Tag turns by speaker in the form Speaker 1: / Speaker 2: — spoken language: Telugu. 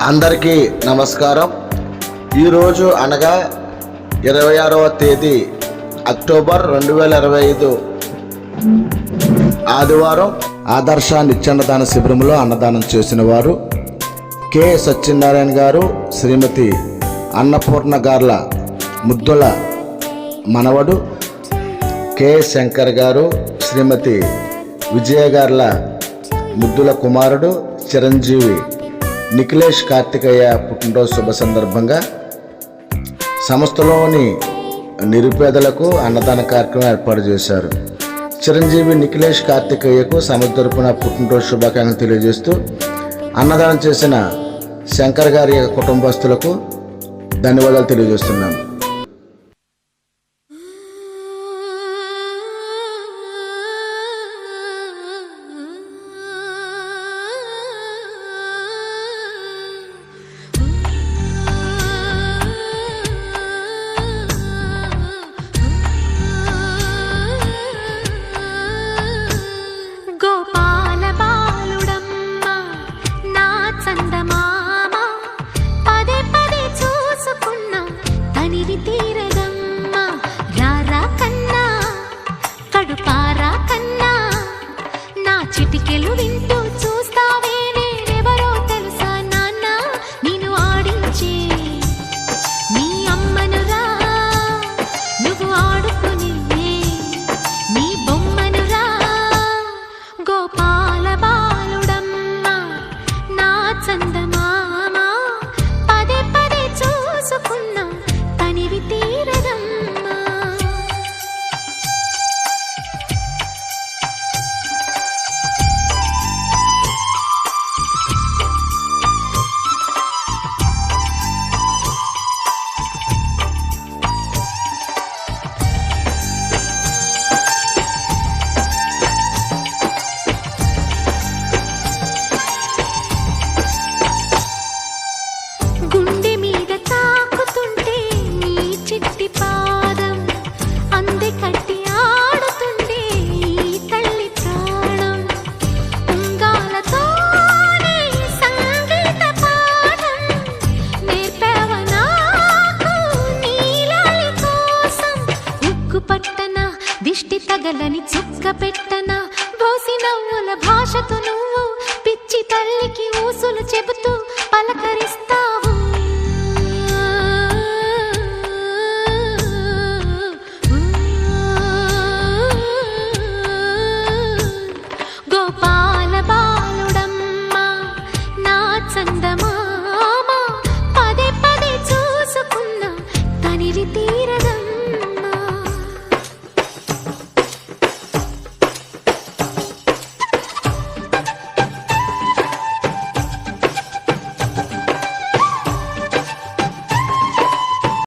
Speaker 1: అందరికీ నమస్కారం. ఈరోజు అనగా ఇరవై ఆరవ తేదీ అక్టోబర్ రెండు వేల ఇరవై ఐదు ఆదివారం ఆదర్శ నిత్యాన్నదాన శిబిరంలో అన్నదానం చేసిన వారు కె సత్యనారాయణ గారు శ్రీమతి అన్నపూర్ణ గార్ల ముద్దుల మనవడు కె శంకర్ గారు శ్రీమతి విజయ గార్ల ముద్దుల కుమారుడు చిరంజీవి నిఖిలేష్ కార్తికేయ పుట్టినరోజు శుభ సందర్భంగా సంస్థలోని నిరుపేదలకు అన్నదాన కార్యక్రమం ఏర్పాటు చేశారు. చిరంజీవి నిఖిలేష్ కార్తికేయకు సంస్థ తరపున పుట్టినరోజు శుభాకాంక్షలు తెలియజేస్తూ అన్నదానం చేసిన శంకర్ గారి కుటుంబస్తులకు ధన్యవాదాలు తెలియజేస్తున్నాం.
Speaker 2: పగలని చుక్క పెట్టన? భోసి నవ్వుల భాషతోనూ